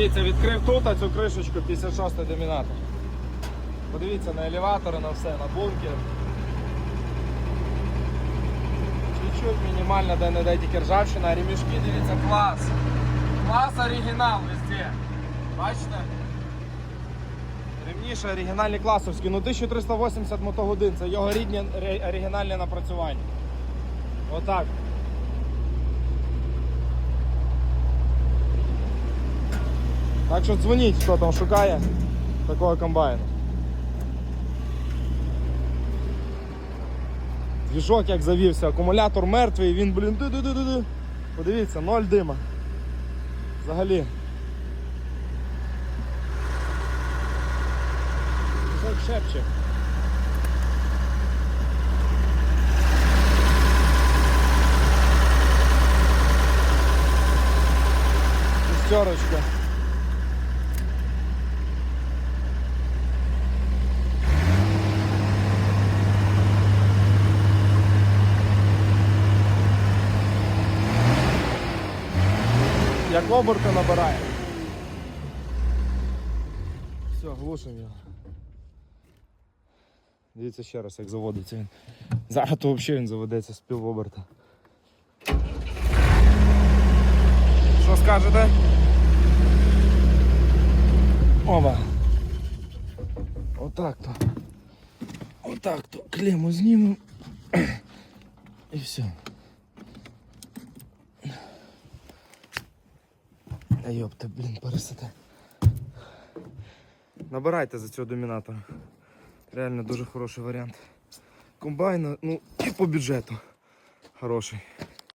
Дивіться, відкрив тут цю кришечку 56-й домінатор. Подивіться на елеватори, на все, на бункер. Чуть-чуть мінімально де не тільки ржавчина, ремішки, дивіться, клас. Клас оригінал везде. Бачите? Ремніше оригінальні класовські, ну 1380 мотогодин, це його рідні оригінальні напрацювання. Отак. Так що дзвоніть, хто там шукає такого комбайну. Двіжок як завівся, акумулятор мертвий, він, блін, ду-ду-ду-ду. Подивіться, ноль дима. Взагалі. Двіжок шепче. Шестерочка. Як оберти набирає. Все, глушимо його. Дивіться ще раз, як заводиться він. Зараз то взагалі він заведеться з півоберта. Що скажете? Оба. Отак то. Отак то. Клему знімемо. І все. Та йопта, блін, пересете. Набирайте за цього домінатора. Реально дуже хороший варіант. Комбайн, ну і по бюджету. Хороший.